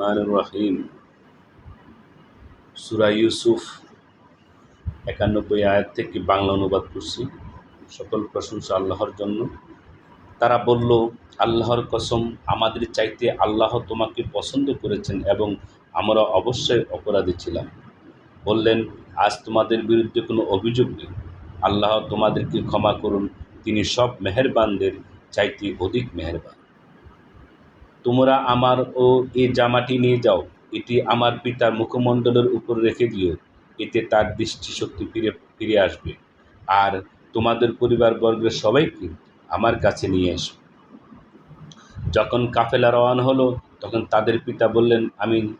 মান রহিম। সুরা ইউসুফ একানব্বই আয়াত থেকে বাংলা অনুবাদ করছি। সকল প্রশংসা আল্লাহর জন্য। তারা বলল, আল্লাহর কসম, আমাদের চাইতে আল্লাহ তোমাকে পছন্দ করেছেন এবং আমরা অবশ্যই অপরাধী ছিলাম। বললেন, আজ তোমাদের বিরুদ্ধে কোনো অভিযোগ নেই। আল্লাহ তোমাদেরকে ক্ষমা করুন। তিনি সব মেহেরবানদের চাইতে অধিক মেহেরবান। তোমরা আমার ও এই জামাটি নিয়ে যাও। এটি আমার পিতার মুখমণ্ডলের উপর রেখে দিও। এতে তার দৃষ্টিশক্তি ফিরে ফিরে আসবে। আর তোমাদের পরিবারবর্গের সবাইকে আমার কাছে নিয়ে এসো। যখন কাফেলা রওয়ানা হলো, তখন তাদের পিতা বললেন, আমি,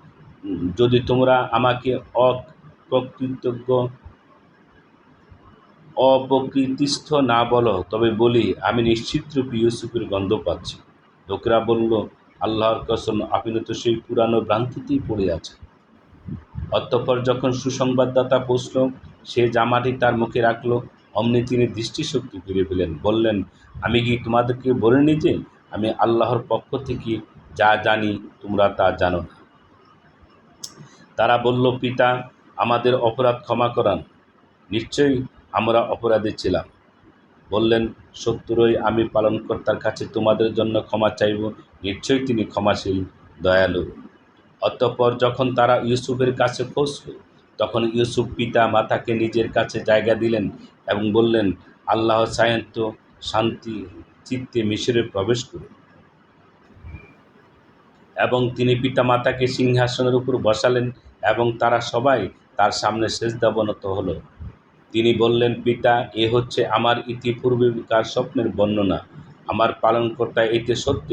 যদি তোমরা আমাকে অপ্রকৃতজ্ঞ, অপ্রকৃতিস্থ না বলো, তবে বলি, আমি নিশ্চিতরূপে ইউসুফের গন্ধ পাচ্ছি। লোকেরা বলল আল্লাহর কসম আপনি তো সেই পুরানো ভ্রান্তিতেই পড়ে আছে। অতঃপর যখন সুসংবাদদাতা পৌঁছল সে জামাটি তার মুখে রাখল, অমনি তিনি দৃষ্টিশক্তি ফিরে পেলেন, বললেন, আমি কি তোমাদেরকে বলিনি যে আমি আল্লাহর পক্ষ থেকে যা জানি তোমরা তা জানো না? তারা বলল, পিতা, আমাদের অপরাধ ক্ষমা করান। নিশ্চয়ই আমরা অপরাধী ছিলাম। বললেন সত্যরই আমি পালনকর্তার কাছে তোমাদের জন্য ক্ষমা চাইব। নিশ্চয়ই তিনি ক্ষমাশীল, দয়ালু। অতঃপর যখন তারা ইউসুফের কাছে পৌঁছল, তখন ইউসুফ পিতা মাতাকে নিজের কাছে জায়গা দিলেন এবং বললেন, আল্লাহ সায়ন্ত শান্তি চিত্তে মিশরে প্রবেশ করুন। এবং তিনি পিতা মাতাকে সিংহাসনের উপর বসালেন এবং তারা সবাই তার সামনে শেষ দাবনত হলো। তিনি বললেন, পিতা, এ হচ্ছে আমার ইতিপূর্বেকার স্বপ্নের বর্ণনা। আমার পালনকর্তা এতে সত্য,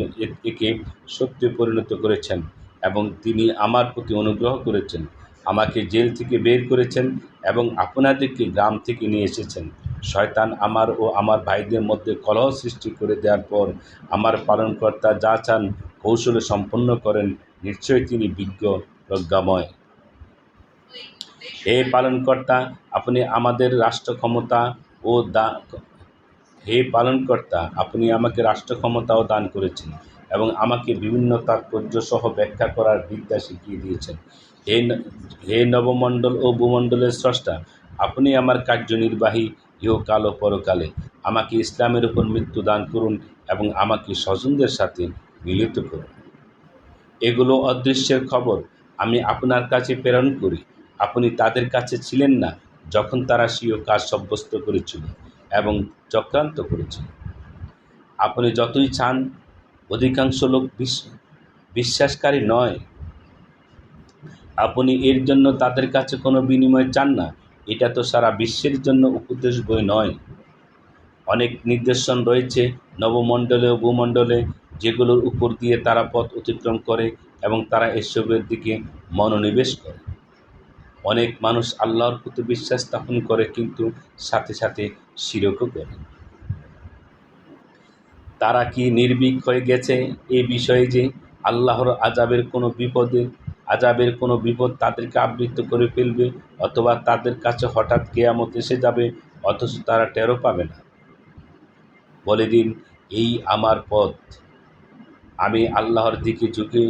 একে সত্যে পরিণত করেছেন এবং তিনি আমার প্রতি অনুগ্রহ করেছেন। আমাকে জেল থেকে বের করেছেন এবং আপনাদেরকে গ্রাম থেকে নিয়ে এসেছেন। শয়তান আমার ও আমার ভাইদের মধ্যে কলহ সৃষ্টি করে দেওয়ার পর আমার পালনকর্তা যা চান কৌশলে সম্পন্ন করেন, নিশ্চয়ই তিনি বিজ্ঞ, প্রজ্ঞাময়। হে পালনকর্তা, আপনি আমাদের রাষ্ট্র ক্ষমতা ও দা, হে পালনকর্তা, আপনি আমাকে রাষ্ট্র ক্ষমতাও দান করেছেন এবং আমাকে বিভিন্ন তাৎপর্য সহ ব্যাখ্যা করার বিদ্যা শিখিয়ে দিয়েছেন। হে হে নবমণ্ডল ও ভূমণ্ডলের স্রষ্টা, আপনি আমার কার্যনির্বাহী ইহকাল ও পরকালে আমাকে ইসলামের উপর মৃত্যু দান করুন এবং আমাকে স্বজনদের সাথে মিলিত করুন। এগুলো অদৃশ্যের খবর। আমি আপনার কাছে প্রেরণ করি। আপনি তাদের কাছে ছিলেন না যখন তারা স্বীয় কাজ সাব্যস্ত করেছিল এবং চক্রান্ত করেছিল। আপনি যতই চান, অধিকাংশ লোক বিশ- বিশ্বাসকারী নয়। আপনি এর জন্য তাদের কাছে কোনো বিনিময় চান না। এটা তো সারা বিশ্বের জন্য উপদেশ বই নয়। অনেক নির্দেশন রয়েছে নবমণ্ডলে ও ভূমণ্ডলে যেগুলোর উপর দিয়ে তারা পথ অতিক্রম করে এবং তারা এসবের দিকে মনোনিবেশ করে। অনেক মানুষ আল্লাহর প্রতি বিশ্বাস স্থাপন করে, কিন্তু সাথে সাথে শিরকও করে। তারা কি নির্ভীক হয়ে গেছে এই বিষয়ে যে আল্লাহর আজাবের কোনো বিপদে আজাবের কোনো বিপদ তাদেরকে আবৃত করে ফেলবে অথবা তাদের কাছে হঠাৎ কেয়ামত এসে যাবে অথচ তারা টেরো পাবে না? বলে দিন, এই আমার পথ। আমি আল্লাহর দিকে ঝুঁকে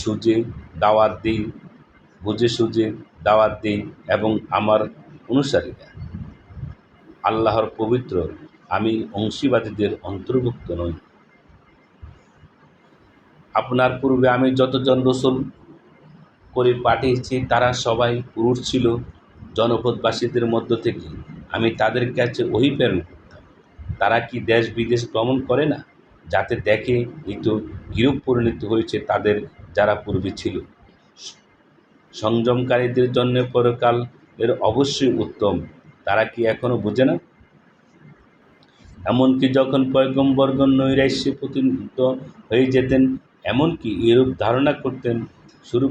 সুজে দাওয়াত দিই বুঝে সুজে দাওয়াত দিই এবং আমার অনুসারীরা। আল্লাহর পবিত্র, আমি অংশীবাদীদের অন্তর্ভুক্ত নই। আপনার পূর্বে আমি যতজন রসুল করে পাঠিয়েছি, তারা সবাই পুরুষ ছিল। জনপদবাসীদের মধ্য থেকে আমি তাদের কাছে ওই প্রেরণ করতাম। তারা কি দেশ বিদেশ ভ্রমণ করে না? যাতে দেখে এই তো গিরূপ পরিণত হয়েছে তাদের যারা পূর্বে ছিল। সংযমকারীদের জন্য পরকাল এর অবশ্যই উত্তম। তারা কি এখনও বোঝে না? এমনকি যখন পয়গম্বরগণ নৈরাশ্যে প্রতিনিধিত হয়ে যেতেন, এমনকি এরূপ ধারণা করতেন, শুরু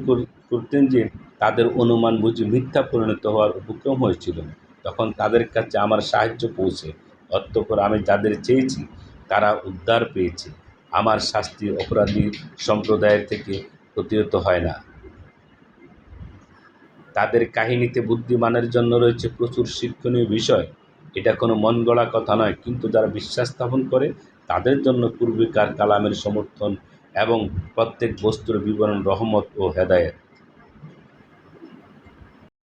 করতেন যে তাদের অনুমান বুঝি মিথ্যা পরিণত হওয়ার উপক্রম হয়েছিল। তখন তাদের কাছে আমার সাহায্য পৌঁছে। অতঃপর আমি যাদের চেয়েছি, তারা উদ্ধার পেয়েছে। আমার শাস্তি অপরাধী সম্প্রদায়ের থেকে প্রতিহত হয় না। তাদের কাহিনীতে বুদ্ধিমানের জন্য রয়েছে প্রচুর শিক্ষণীয় বিষয়। এটা কোনো মন গড়া কথা নয়, কিন্তু যারা বিশ্বাস স্থাপন করে, তাদের জন্য পূর্বিকার কালামের সমর্থন এবং প্রত্যেক বস্তুর বিবরণ রহমত ও হেদায়েত।